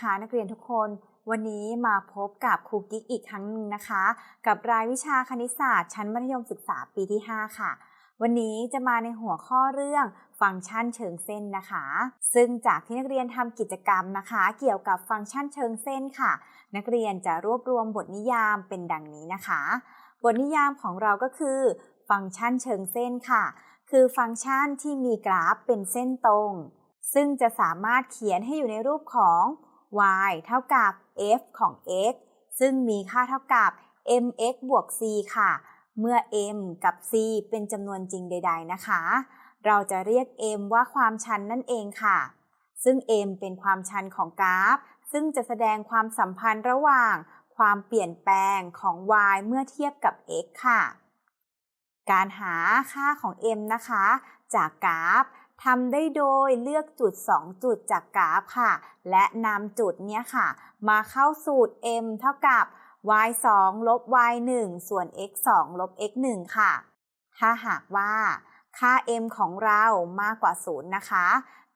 นะคะนักเรียนทุกคนวันนี้มาพบกับครูกิ๊กอีกครั้งหนึงนะคะ กับรายวิชาคณิตศาสตร์ ชั้นมัธยมศึกษาปีที่ 5 ค่ะ วันนี้จะมาในหัวข้อเรื่องฟังก์ชันเชิงเส้นนะคะ ซึ่งจากที่นักเรียนทำกิจกรรมนะคะ เกี่ยวกับฟังก์ชันเชิงเส้นค่ะ นักเรียนจะรวบรวมบทนิยามเป็นดังนี้นะคะ บทนิยามของเราก็คือ ฟังก์ชันเชิงเส้นค่ะ คือฟังก์ชันที่มีกราฟเป็นเส้นตรง ซึ่งจะสามารถเขียนให้อยู่ในรูปของ y เท่ากับ f ของ x ซึ่งมีค่าเท่ากับ mx บวก c ค่ะ เมื่อ m กับ c เป็นจำนวนจริงใด ๆ นะคะ เราจะเรียก m ว่าความชันนั่นเองค่ะ ซึ่ง m เป็นความชันของกราฟ ซึ่งจะแสดงความสัมพันธ์ระหว่าง ความเปลี่ยนแปลงของ y เมื่อเทียบกับ x ค่ะ การหาค่าของ m นะคะ จากกราฟ ทำได้โดยเลือกจุด 2 จุดจากกราฟค่ะ และนำจุดเนี้ยค่ะ มาเข้าสูตร m เท่ากับ y 2ลบ y 1ส่วน x 2ลบ x 1ค่ะ ถ้าหากว่าค่า m ของเรามากกว่า 0 นะคะ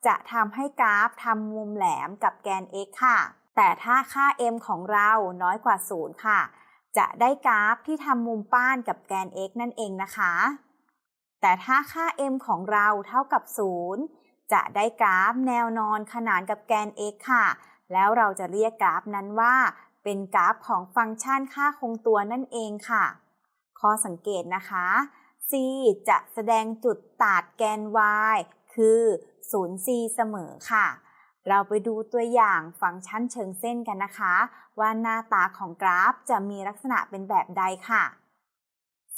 จะทำให้กราฟทำมุมแหลมกับแกน x ค่ะ แต่ถ้าค่า m ของเราน้อยกว่า 0 ค่ะ จะได้กราฟที่ทำมุมป้านกับแกน x นั่นเองนะคะ แต่ถ้าค่า m ของเราเท่ากับ 0 จะได้กราฟแนวนอนขนานกับแกน x ค่ะ แล้วเราจะเรียกกราฟนั้นว่า เป็นกราฟของฟังก์ชันค่าคงตัวนั่นเองค่ะ ข้อสังเกตนะคะ c จะแสดงจุดตัดแกน y คือ 0c เสมอค่ะ เราไปดูตัวอย่างฟังก์ชันเชิงเส้นกันนะคะ ว่าหน้าตาของกราฟจะมีลักษณะเป็นแบบใดค่ะ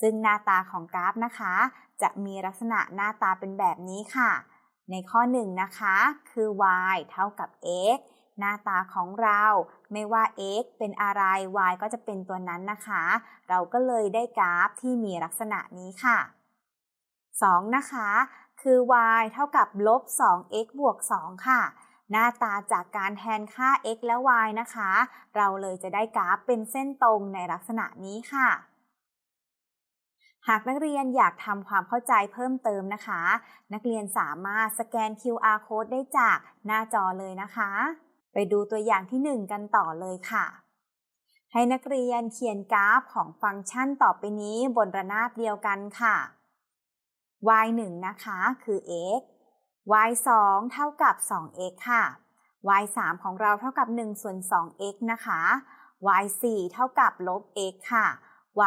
ซึ่งหน้าตาของกราฟนะคะ จะมีลักษณะหน้าตาเป็นแบบนี้ค่ะ ในข้อ1นนะคะ คือ y เท่ากับ x หน้าตาของเราไม่ว่า x เป็นอะไร y ก็จะเป็นตัวนั้นนะคะ เราก็เลยได้กราฟที่มีลักษณะนี้ค่ะ 2 นะคะ คือ y เท่ากับลบ 2x บวก 2 ค่ะ หน้าตาจากการแทนค่า x และ y นะคะ เราเลยจะได้กราฟเป็นเส้นตรงในลักษณะนี้ค่ะ หากนักเรียนอยากทำความเข้าใจเพิ่มเติมนะคะ นักเรียนสามารถสแกน QR code ได้จากหน้าจอเลยนะคะ ไปดูตัวอย่างที่ 1 กันต่อเลยค่ะ ให้นักเรียนเขียนกราฟของฟังก์ชันต่อไปนี้บนระนาบเดียวกันค่ะ y 1นะคะคือ x y 2เท่ากับ 2x ค่ะ y 3ของเราเท่ากับ1ส่วน 2x นะคะ y 4เท่ากับลบ x ค่ะ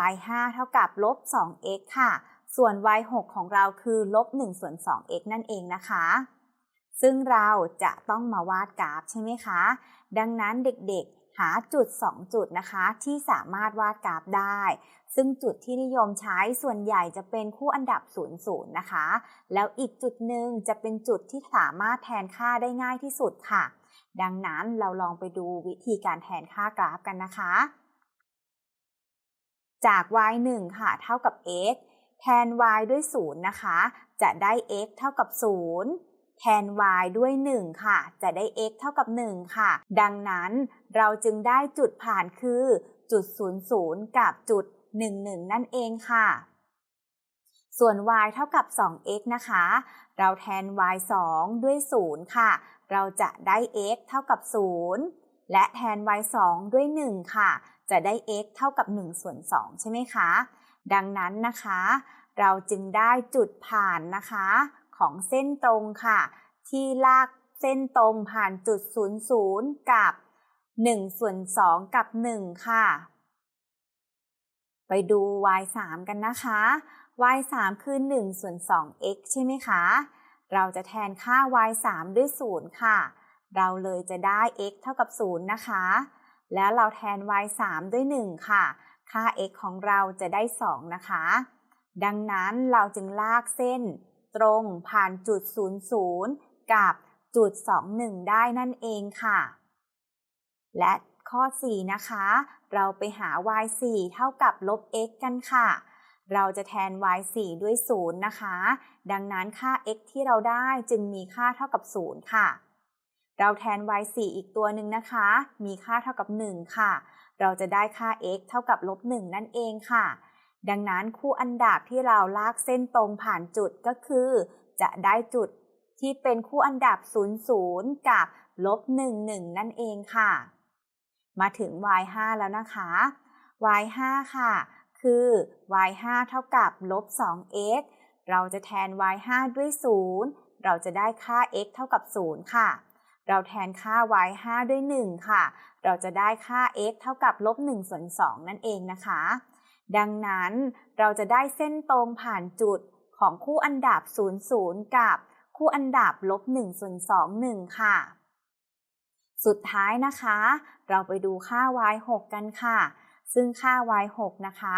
y 5เท่ากับลบ 2x ค่ะ ส่วน y 6ของเราคือลบ1ส่วน 2x นั่นเองนะคะ ซึ่งเราจะต้องมาวาดกราฟใช่ไหมคะ ดังนั้นเด็กๆ หาจุด 2 จุดนะคะ ที่สามารถวาดกราฟได้ ซึ่งจุดที่นิยมใช้ส่วนใหญ่จะเป็นคู่อันดับ 0 0 นะคะ แล้วอีกจุดหนึ่งจะเป็นจุดที่สามารถแทนค่าได้ง่ายที่สุดค่ะ ดังนั้นเราลองไปดูวิธีการแทนค่ากราฟกันนะคะ จาก y 1ค่ะเท่ากับ x แทน y ด้วย 0 นะคะ จะได้ x เท่ากับ 0 แทน y ด้วย 1 ค่ะ จะได้ x เท่ากับ 1 ค่ะ ดังนั้นเราจึงได้จุดผ่านคือจุด 00 กับจุด 11 นั่นเองค่ะ ส่วน y เท่ากับ 2x นะคะ เราแทน y 2 ด้วย 0 ค่ะ เราจะได้ x เท่ากับ 0 และแทน y 2 ด้วย 1 ค่ะ จะได้ x เท่ากับ1ส่วน2ใช่ไหมคะ ดังนั้นนะคะ เราจึงได้จุดผ่านนะคะ ของเส้นตรงค่ะ ที่ลากเส้นตรงผ่านจุด 00 กับ1ส่วน2กับ 1 ค่ะ ไปดู y 3กันนะคะ y 3คือ1ส่วน 2x ใช่ไหมคะ เราจะแทนค่า y 3ด้วย 0 ค่ะ เราเลยจะได้ x เท่ากับ 0 นะคะ แล้วเราแทน y 3ด้วย 1 ค่ะ ค่า x ของเราจะได้ 2 นะคะ ดังนั้นเราจึงลากเส้น ตรงผ่านจุด 00 กับจุด 21 ได้นั่นเองค่ะ และข้อ 4 นะคะ เราไปหา y 4เท่ากับลบ x กันค่ะ เราจะแทน y 4ด้วย 0 นะคะ ดังนั้นค่า x ที่เราได้จึงมีค่าเท่ากับ 0 ค่ะ เราแทน y 4อีกตัวหนึ่งนะคะ มีค่าเท่ากับ 1 ค่ะ เราจะได้ค่า x เท่ากับลบ1นั่นเองค่ะ ดังนั้นคู่อันดับที่เราลากเส้นตรงผ่านจุดก็คือ จะได้จุดที่เป็นคู่อันดับ 00 กับลบ1 1 นั่นเองค่ะ มาถึง y 5แล้วนะคะ y 5ค่ะ คือ y 5เท่ากับลบ 2x เราจะแทน y 5ด้วย 0 เราจะได้ค่า x เท่ากับ 0 ค่ะ เราแทนค่า y 5ด้วย 1 ค่ะ เราจะได้ค่า x เท่ากับลบ1ส่วน2นั่นเองนะคะ ดังนั้นเราจะได้เส้นตรงผ่านจุดของคู่อันดับ 0 0 กับคู่อันดับลบ1ส่วน2 1 ค่ะ สุดท้ายนะคะ เราไปดูค่า y 6กันค่ะ ซึ่งค่า y 6นะคะ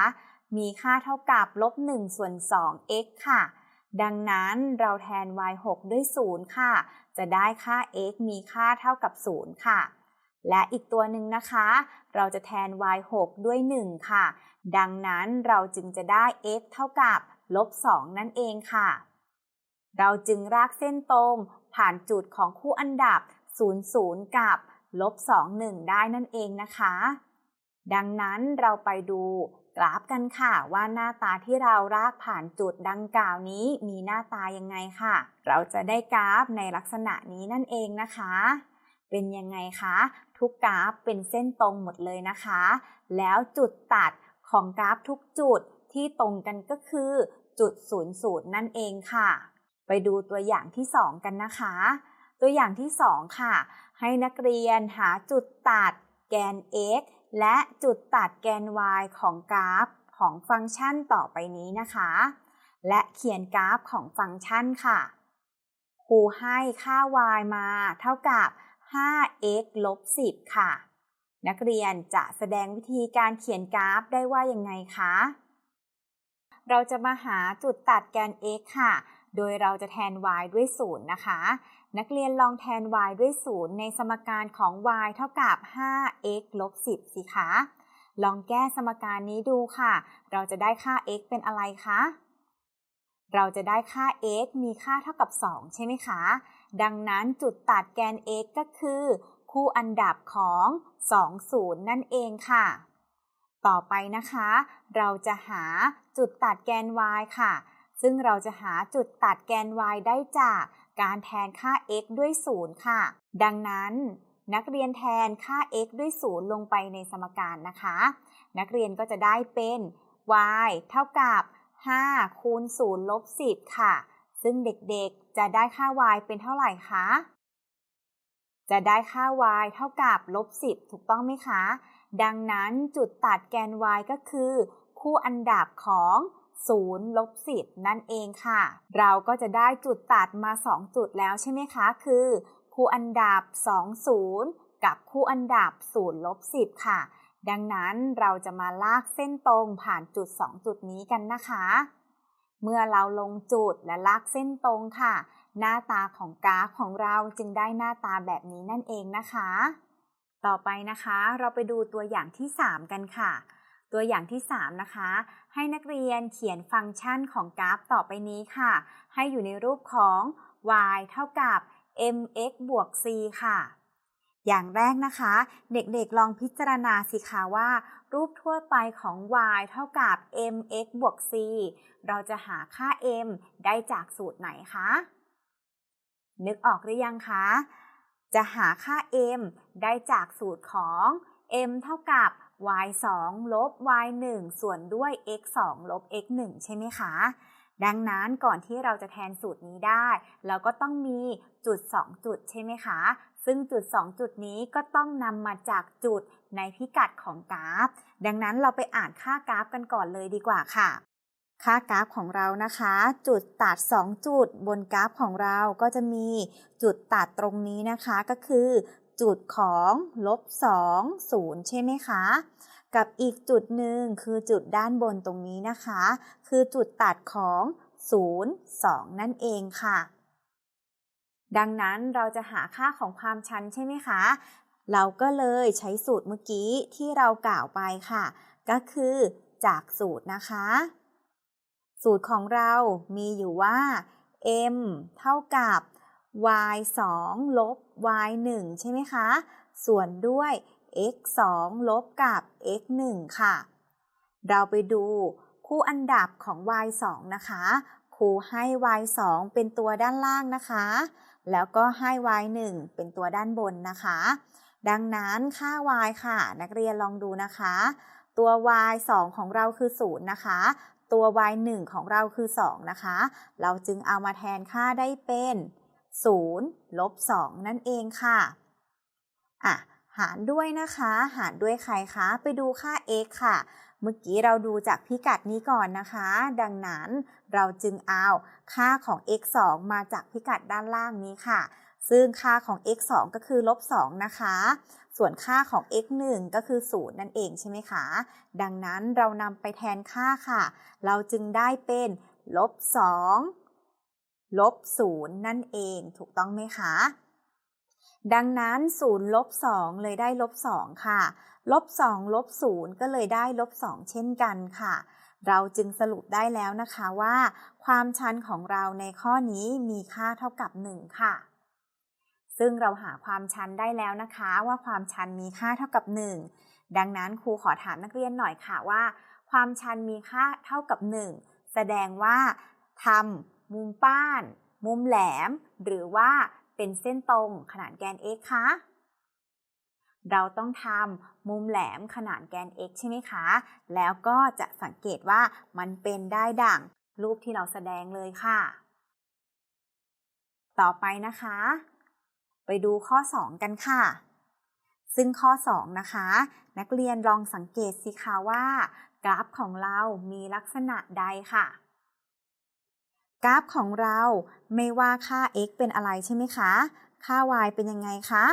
มีค่าเท่ากับลบ1ส่วน2 x ค่ะ ดังนั้นเราแทน y 6ด้วย 0 ค่ะ จะได้ค่า x มีค่าเท่ากับ 0 ค่ะ และอีกตัวหนึ่งนะคะ เราจะแทน y 6ด้วย 1 ค่ะ ดังนั้นเราจึงจะได้ x เท่ากับลบ 2 นั่นเองค่ะ เราจึงรากเส้นตรง ผ่านจุดของคู่อันดับ 0 0 กับลบ 2 1 ได้นั่นเองนะคะ ดังนั้นเราไปดู กราฟกันค่ะว่าหน้าตาที่เรารากผ่านจุดดังกล่าวนี้มีหน้าตายังไงค่ะ เราจะได้กราฟในลักษณะนี้นั่นเองนะคะ เป็นยังไงคะ ทุกกราฟเป็นเส้นตรงหมดเลยนะคะ แล้วจุดตัดของกราฟทุกจุดที่ตรงกันก็คือจุด0 0นั่นเองค่ะ ไปดูตัวอย่างที่ 2 กันนะคะ ตัวอย่างที่ 2 ค่ะ ให้นักเรียนหาจุดตัดแกน x และจุดตัดแกน y ของกราฟของฟังก์ชันต่อไปนี้นะคะ และเขียนกราฟของฟังก์ชันค่ะครูให้ค่า y มาเท่ากับ 5x ลบ 10 ค่ะ นักเรียนจะแสดงวิธีการเขียนกราฟได้ว่ายังไงคะ เราจะมาหาจุดตัดแกน x ค่ะ โดยเราจะแทน y ด้วย 0 นะคะ นักเรียนลองแทน y ด้วย 0 ในสมการของ y เท่ากับ 5x ลบ 10 สิคะ ลองแก้สมการนี้ดูค่ะ เราจะได้ค่า x เป็นอะไรคะ เราจะได้ค่า x มีค่าเท่ากับ 2 ใช่ไหมคะ ดังนั้นจุดตัดแกน x ก็คือ คู่อันดับของ 2 0 นั่นเองค่ะ ต่อไปนะคะ เราจะหาจุดตัดแกน y ค่ะ ซึ่งเราจะหาจุดตัดแกน y ได้จากการแทนค่า x ด้วย 0 ค่ะ ดังนั้นนักเรียนแทนค่า x ด้วย 0 ลงไปในสมการนะคะ นักเรียนก็จะได้เป็น y เท่ากับ 5 คูณ 0 ลบ 10 ค่ะ ซึ่งเด็กๆจะได้ค่า y เป็นเท่าไหร่คะ จะได้ค่า y เท่ากับลบ 10 ถูกต้องไหมคะ ดังนั้นจุดตัดแกน y ก็คือ คู่อันดับของ 0ลบ10 นั่นเองค่ะ เราก็จะได้จุดตัดมา 2 จุดแล้วใช่ไหมคะ คือคู่อันดับ 2 0 กับคู่อันดับ0ลบ10 ค่ะ ดังนั้นเราจะมาลากเส้นตรงผ่านจุด 2 จุดนี้กันนะคะ เมื่อเราลงจุดและลากเส้นตรงค่ะ หน้าตาของกราฟของเราจึงได้หน้าตาแบบนี้นั่นเองนะคะ ต่อไปนะคะ เราไปดูตัวอย่างที่ 3 กันค่ะ ตัวอย่างที่ 3 นะคะ ให้นักเรียนเขียนฟังก์ชันของกราฟต่อไปนี้ค่ะ ให้อยู่ในรูปของ y เท่ากับ mx บวก c ค่ะ อย่างแรกนะคะ เด็กๆลองพิจารณาสิคะว่า รูปทั่วไปของ y เท่ากับ mx บวก c เราจะหาค่า m ได้จากสูตรไหนคะ นึกออกหรือยังคะ จะหาค่า m ได้จากสูตรของ m เท่ากับ y 2ลบ y 1ส่วนด้วย x 2ลบ x 1ใช่ไหมคะ ดังนั้นก่อนที่เราจะแทนสูตรนี้ได้ เราก็ต้องมีจุด 2 จุดใช่ไหมคะ ซึ่งจุด 2 จุดนี้ก็ต้องนำมาจากจุดในพิกัดของกราฟ ดังนั้นเราไปอ่านค่ากราฟกันก่อนเลยดีกว่าค่ะ ค่ากราฟของเรานะคะ จุดตัด 2 จุดบนกราฟของเราก็จะมีจุดตัดตรงนี้นะคะก็คือ จุดของลบ2 0 ใช่ไหมคะ กับอีกจุดหนึ่งคือจุดด้านบนตรงนี้นะคะ คือจุดตัดของ 0 2 นั่นเองค่ะ ดังนั้นเราจะหาค่าของความชันใช่ไหมคะ เราก็เลยใช้สูตรเมื่อกี้ที่เรากล่าวไปค่ะ ก็คือจากสูตรนะคะ สูตรของเรามีอยู่ว่า m เท่ากับ y 2ลบ y 1ใช่ไหมคะ ส่วนด้วย x 2ลบกับ x 1ค่ะ เราไปดูคู่อันดับของ y 2นะคะ ครูให้ y 2เป็นตัวด้านล่างนะคะ แล้วก็ให้ y 1เป็นตัวด้านบนนะคะ ดังนั้นค่า y ค่ะ นักเรียนลองดูนะคะ ตัว y 2ของเราคือ 0 นะคะ ตัว y 1ของเราคือ 2 นะคะ เราจึงเอามาแทนค่าได้เป็น 0ลบ2นั่นเองค่ะอะหารด้วยนะคะ หารด้วยใครคะไปดูค่า x ค่ะ เมื่อกี้เราดูจากพิกัดนี้ก่อนนะคะ ดังนั้นเราจึงเอาค่าของ x 2มาจากพิกัดด้านล่างนี้ค่ะ ซึ่งค่าของ x 2ก็คือลบ2นะคะ ส่วนค่าของ x 1ก็คือ 0 นั่นเองใช่ไหมคะ ดังนั้นเรานำไปแทนค่าค่ะ เราจึงได้เป็นลบ2 ลบ0นั่นเองถูกต้องไหมคะ ดังนั้น0ลบ2เลยได้ลบ2ค่ะ ลบ2ลบ0ก็เลยได้ลบ2เช่นกันค่ะ เราจึงสรุปได้แล้วนะคะว่า ความชันของเราในข้อนี้มีค่าเท่ากับ 1 ค่ะ ซึ่งเราหาความชันได้แล้วนะคะว่าความชันมีค่าเท่ากับ 1 ดังนั้นครูขอถามนักเรียนหน่อยค่ะว่า ความชันมีค่าเท่ากับ 1 แสดงว่าทำ มุมป้าน มุมแหลม หรือว่าเป็นเส้นตรงขนานแกน x คะ เราต้องทำมุมแหลมขนานแกน x ใช่ไหมคะ แล้วก็จะสังเกตว่ามันเป็นได้ดั่งรูปที่เราแสดงเลยค่ะ ต่อไปนะคะ ไปดูข้อ 2 กันค่ะ ซึ่งข้อ 2 นะคะ นักเรียนลองสังเกตสิคะว่า กราฟของเรามีลักษณะใดค่ะ กราฟของเราไม่ว่าค่า x เป็นอะไรใช่ไหมคะ ค่า y เป็นยังไงคะ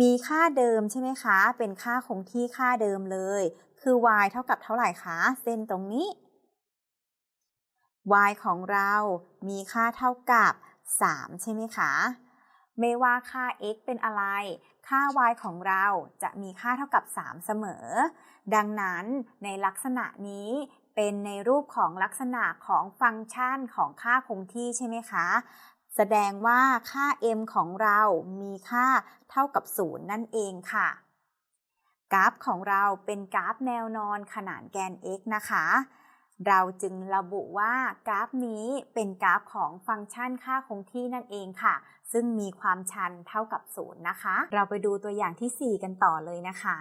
มีค่าเดิมใช่ไหมคะ เป็นค่าคงที่ค่าเดิมเลย คือ y เท่ากับเท่าไหร่คะ เส้นตรงนี้ y ของเรามีค่าเท่ากับ 3 ใช่ไหมคะ ไม่ว่าค่า x เป็นอะไร ค่า y ของเราจะมีค่าเท่ากับ 3 เสมอ ดังนั้นในลักษณะนี้ เป็นในรูปของลักษณะของฟังก์ชันของค่าคงที่ใช่ไหมคะ แสดงว่าค่า m ของเรามีค่าเท่ากับ 0 นั่นเองค่ะ กราฟของเราเป็นกราฟแนวนอนขนานแกน x นะคะ เราจึงระบุว่ากราฟนี้เป็นกราฟของฟังก์ชันค่าคงที่นั่นเองค่ะ ซึ่งมีความชันเท่ากับ 0 นะคะ เราไปดูตัวอย่างที่ 4 กันต่อเลยนะคะ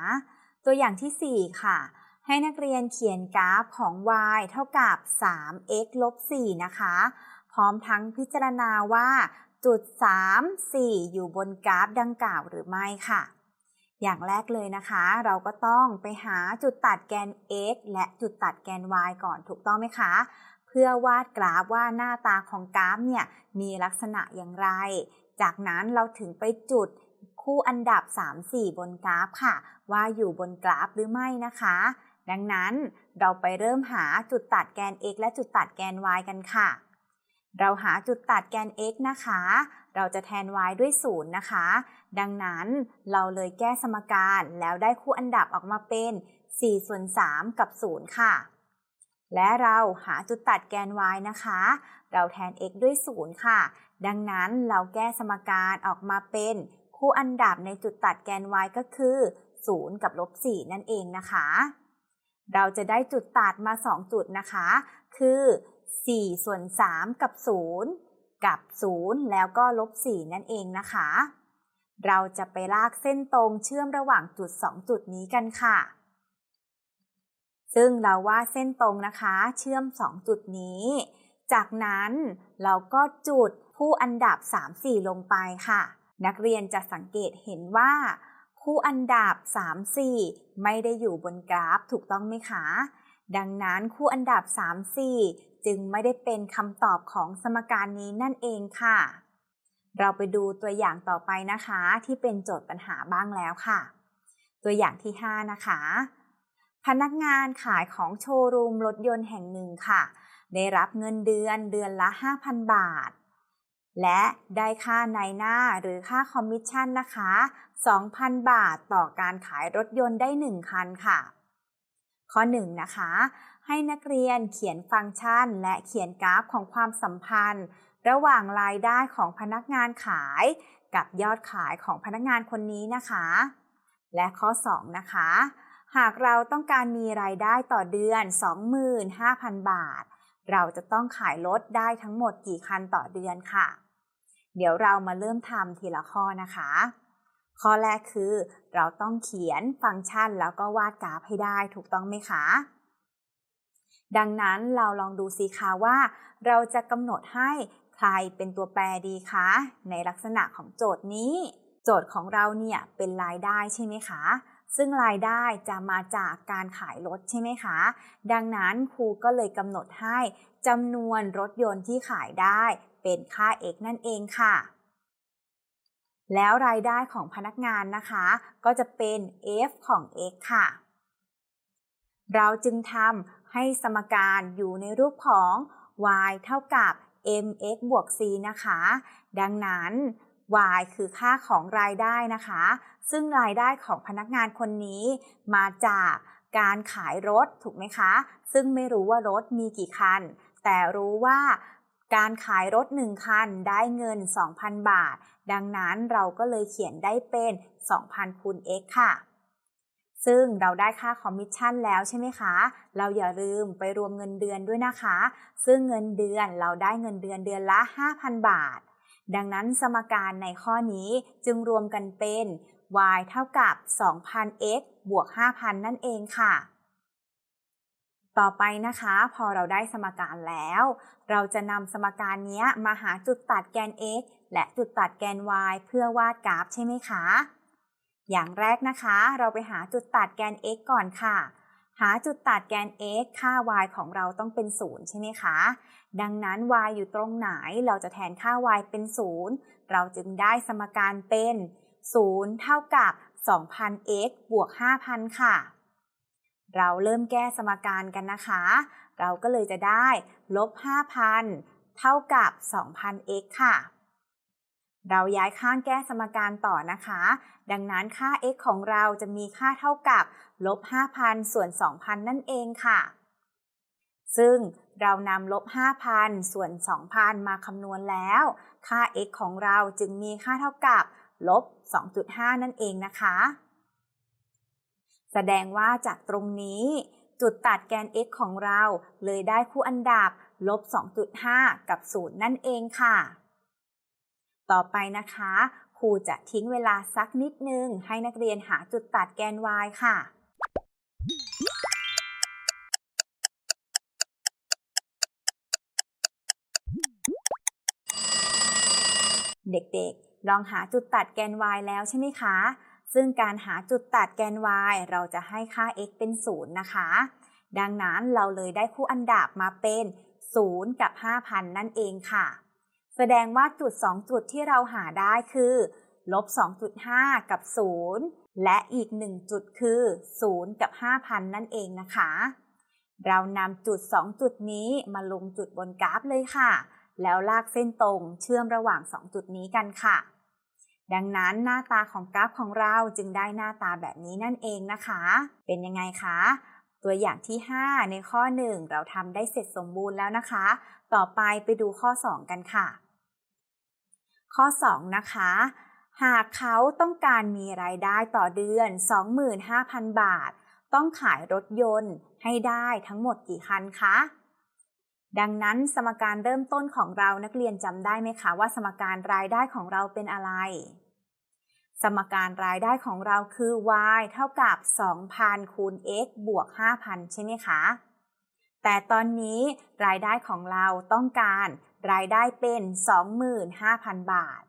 ตัวอย่างที่ 4 ค่ะ ให้นักเรียนเขียนกราฟของ y เท่ากับ 3x ลบ 4 นะคะ พร้อมทั้งพิจารณาว่า จุด 3 4 อยู่บนกราฟดังกล่าวหรือไม่ค่ะ อย่างแรกเลยนะคะ เราก็ต้องไปหาจุดตัดแกน x และจุดตัดแกน y ก่อนถูกต้องไหมคะ เพื่อวาดกราฟว่าหน้าตาของกราฟเนี่ยมีลักษณะอย่างไร จากนั้นเราถึงไปจุดคู่อันดับ 3 4 บนกราฟค่ะ ว่าอยู่บนกราฟหรือไม่นะคะ ดังนั้นเราไปเริ่มหาจุดตัดแกน x และจุดตัดแกน y กันค่ะ เราหาจุดตัดแกน x นะคะ เราจะแทน y ด้วย 0 นะคะ ดังนั้นเราเลยแก้สมการแล้วได้คู่อันดับออกมาเป็น4ส่วน3กับ 0 ค่ะ และเราหาจุดตัดแกน y นะคะ เราแทน x ด้วย 0 ค่ะ ดังนั้นเราแก้สมการออกมาเป็นคู่อันดับในจุดตัดแกน y ก็คือ 0 กับลบ4นั่นเองนะคะ เราจะได้จุดตัดมา 2 จุดนะคะ คือ 4 ส่วน 3 กับ 0 กับ 0 แล้วก็ลบ 4 นั่นเองนะคะ เราจะไปลากเส้นตรงเชื่อมระหว่างจุด 2 จุดนี้กันค่ะ ซึ่งเราว่าเส้นตรงนะคะ เชื่อม 2 จุดนี้ จากนั้นเราก็จุดคู่อันดับ 3 4 ลงไปค่ะ นักเรียนจะสังเกตเห็นว่า คู่อันดับ 3 4 ไม่ได้อยู่บนกราฟถูกต้องไหมคะ ดังนั้นคู่อันดับ 3 4 จึงไม่ได้เป็นคำตอบของสมการนี้นั่นเองค่ะ เราไปดูตัวอย่างต่อไปนะคะ ที่เป็นโจทย์ปัญหาบ้างแล้วค่ะ ตัวอย่างที่ 5 นะคะ พนักงานขายของโชว์รูมรถยนต์แห่งหนึ่งค่ะ ได้รับเงินเดือนเดือนละ 5,000 บาท และได้ค่าในหน้าหรือค่าคอมมิชชั่นนะคะ 2,000 บาทต่อการขายรถยนต์ได้ 1 คันค่ะ ข้อ 1 นะคะ ให้นักเรียนเขียนฟังก์ชัน และเขียนกราฟของความสัมพันธ์ ระหว่างรายได้ของพนักงานขาย กับยอดขายของพนักงานคนนี้นะคะ และข้อ 2 นะคะ หากเราต้องการมีรายได้ต่อเดือน 25,000 บาท เราจะต้องขายรถได้ทั้งหมดกี่คันต่อเดือนค่ะ เดี๋ยวเรามาเริ่มทำทีละข้อนะคะ ข้อแรกคือ เราต้องเขียนฟังก์ชันแล้วก็วาดกราฟให้ได้ถูกต้องไหมคะ ดังนั้นเราลองดูสิคะว่า เราจะกำหนดให้ใครเป็นตัวแปรดีคะ ในลักษณะของโจทย์นี้ โจทย์ของเราเนี่ยเป็นรายได้ใช่ไหมคะซึ่งรายได้จะมาจากการขายรถใช่ไหมคะ ดังนั้นครูก็เลยกำหนดให้จำนวนรถยนต์ที่ขายได้ เป็นค่า x นั่นเองค่ะ แล้วรายได้ของพนักงานนะคะ ก็จะเป็น f ของ x ค่ะ เราจึงทำให้สมการอยู่ในรูปของ y เท่ากับ mx บวก c นะคะ ดังนั้น y คือค่าของรายได้นะคะ ซึ่งรายได้ของพนักงานคนนี้มาจากการขายรถถูกไหมคะ ซึ่งไม่รู้ว่ารถมีกี่คัน แต่รู้ว่า การขายรถ 1 คันได้เงิน 2,000 บาท ดังนั้นเราก็เลยเขียนได้เป็น 2,000คูณ x ค่ะ ซึ่งเราได้ค่าคอมมิชชั่นแล้วใช่ไหมคะ เราอย่าลืมไปรวมเงินเดือนด้วยนะคะ ซึ่งเงินเดือนเราได้เงินเดือนเดือนละ 5,000 บาท ดังนั้นสมการในข้อนี้จึงรวมกันเป็น y เท่ากับ 2,000x บวก 5,000 นั่นเองค่ะ ต่อไปนะคะพอเราได้สมการแล้ว เราจะนำสมการนี้มาหาจุดตัดแกน x และจุดตัดแกน y เพื่อวาดกราฟใช่ไหมคะ อย่างแรกนะคะ เราไปหาจุดตัดแกน x ก่อนค่ะ หาจุดตัดแกน x ค่า y ของเราต้องเป็น 0 ใช่ไหมคะ ดังนั้น y อยู่ตรงไหนเราจะแทนค่า y เป็น 0 เราจึงได้สมการเป็น 0 เท่ากับ 2,000x บวก 5,000 ค่ะ เราเริ่มแก้สมการกันนะคะ เราก็เลยจะได้ลบ 5,000 เท่ากับ 2,000x ค่ะ เราย้ายข้างแก้สมการต่อนะคะ ดังนั้นค่า x ของเราจะมีค่าเท่ากับลบ 5,000 ส่วน 2,000 นั่นเองค่ะ ซึ่งเรานำลบ 5,000 ส่วน 2,000 มาคำนวณแล้ว ค่า x ของเราจึงมีค่าเท่ากับลบ 2.5 นั่นเองนะคะ แสดงว่าจากตรงนี้ จุดตัดแกน x ของเราเลยได้คู่อันดับลบ 2.5 กับ 0 นั่นเองค่ะ ต่อไปนะคะ ครูจะทิ้งเวลาสักนิดนึง ให้นักเรียนหาจุดตัดแกน y ค่ะเด็กๆ ลองหาจุดตัดแกน y แล้วใช่ไหมคะ ซึ่งการหาจุดตัดแกน y เราจะให้ค่า x เป็น 0 นะคะ ดังนั้นเราเลยได้คู่อันดับมาเป็น 0 กับ 5,000 นั่นเองค่ะ แสดงว่าจุด 2 จุดที่เราหาได้คือลบ 2.5 กับ 0 และอีก 1 จุดคือ 0 กับ 5,000 นั่นเองนะคะ เรานำจุด 2 จุดนี้มาลงจุดบนกราฟเลยค่ะ แล้วลากเส้นตรงเชื่อมระหว่าง 2 จุดนี้กันค่ะ ดังนั้นหน้าตาของกราฟของเราจึงได้หน้าตาแบบนี้นั่นเองนะคะ เป็นยังไงคะ ตัวอย่างที่ 5 ในข้อ 1 เราทำได้เสร็จสมบูรณ์แล้วนะคะ ต่อไปไปดูข้อ 2 กันค่ะ ข้อ 2 นะคะ หากเขาต้องการมีรายได้ต่อเดือน 25,000 บาท ต้องขายรถยนต์ให้ได้ทั้งหมดกี่คันคะ ดังนั้นสมการเริ่มต้นของเรานักเรียนจำได้ไหมคะว่าสมการรายได้ของเราเป็นอะไร สมการรายได้ของเราคือ y เท่ากับ 2,000 คูณ x บวก 5,000 ใช่ไหมคะ แต่ตอนนี้รายได้ของเราต้องการรายได้เป็น 25,000 บาท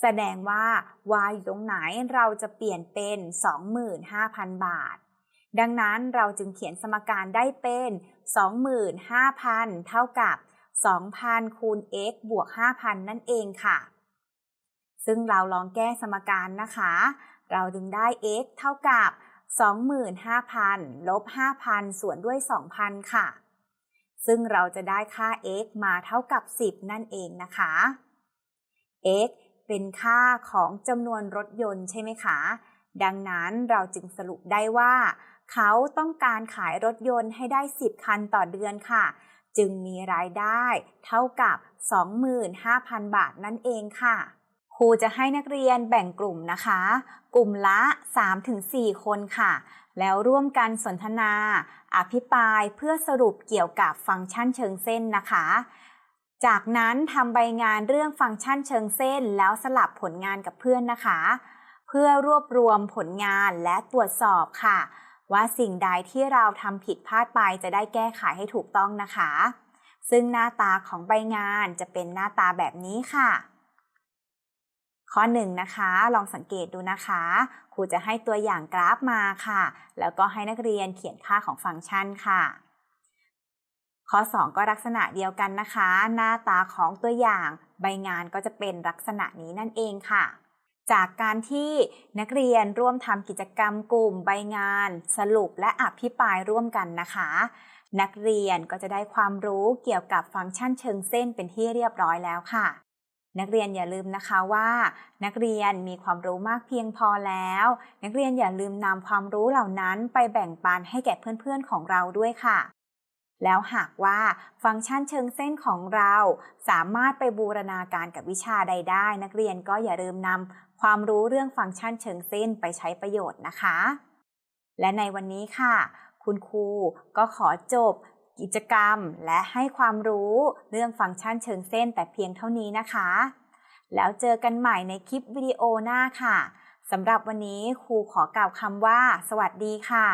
แสดงว่า y อยู่ตรงไหนเราจะเปลี่ยนเป็น 25,000 บาท ดังนั้นเราจึงเขียนสมการได้เป็น 25,000 เท่ากับ 2,000 คูณ x บวก 5,000 นั่นเองค่ะ ซึ่งเราลองแก้สมการนะคะ เราจึงได้ x เท่ากับ 25,000 ลบ 5,000 ส่วนด้วย 2,000 ค่ะ ซึ่งเราจะได้ค่า x มาเท่ากับ 10 นั่นเองนะคะ x เป็นค่าของจำนวนรถยนต์ใช่ไหมคะ ดังนั้นเราจึงสรุปได้ว่า เขาต้องการขายรถยนต์ให้ได้ 10 คันต่อเดือนค่ะ จึงมีรายได้เท่ากับ 25,000 บาทนั่นเองค่ะครูจะให้นักเรียนแบ่งกลุ่มนะคะ กลุ่มละ 3-4 คนค่ะ แล้วร่วมกันสนทนา อภิปรายเพื่อสรุปเกี่ยวกับฟังก์ชันเชิงเส้นนะคะ จากนั้นทำใบงานเรื่องฟังก์ชันเชิงเส้น แล้วสลับผลงานกับเพื่อนนะคะ เพื่อรวบรวมผลงานและตรวจสอบค่ะ ว่าสิ่งใดที่เราทำผิดพลาดไปจะได้แก้ไขให้ถูกต้องนะคะ ซึ่งหน้าตาของใบงานจะเป็นหน้าตาแบบนี้ค่ะ ข้อ1นงนะคะ ลองสังเกตดูนะคะ ครูจะให้ตัวอย่างกราฟมาค่ะ แล้วก็ให้นักเรียนเขียนค่าของฟังก์ชันค่ะข้อ 2 ก็ลักษณะเดียวกันนะคะ หน้าตาของตัวอย่าง ใบงานก็จะเป็นลักษณะนี้นั่นเองค่ะ จากการที่นักเรียนร่วมทำกิจกรรมกลุ่มใบงาน สรุปและอภิปรายร่วมกันนะคะ นักเรียนก็จะได้ความรู้เกี่ยวกับฟังก์ชันเชิงเส้นเป็นที่เรียบร้อยแล้วค่ะ นักเรียนอย่าลืมนะคะว่า นักเรียนมีความรู้มากเพียงพอแล้ว นักเรียนอย่าลืมนำความรู้เหล่านั้นไปแบ่งปันให้แก่เพื่อนๆของเราด้วยค่ะแล้วหากว่าฟังก์ชันเชิงเส้นของเรา สามารถไปบูรณาการกับวิชาใดได้ นักเรียนก็อย่าลืมนำ ความรู้เรื่องฟังก์ชันเชิงเส้นไปใช้ประโยชน์นะคะ และในวันนี้ค่ะ คุณครูก็ขอจบกิจกรรมและให้ความรู้เรื่องฟังก์ชันเชิงเส้นแต่เพียงเท่านี้นะคะ แล้วเจอกันใหม่ในคลิปวิดีโอหน้าค่ะสำหรับวันนี้ครูขอกล่าวคำว่า สวัสดีค่ะ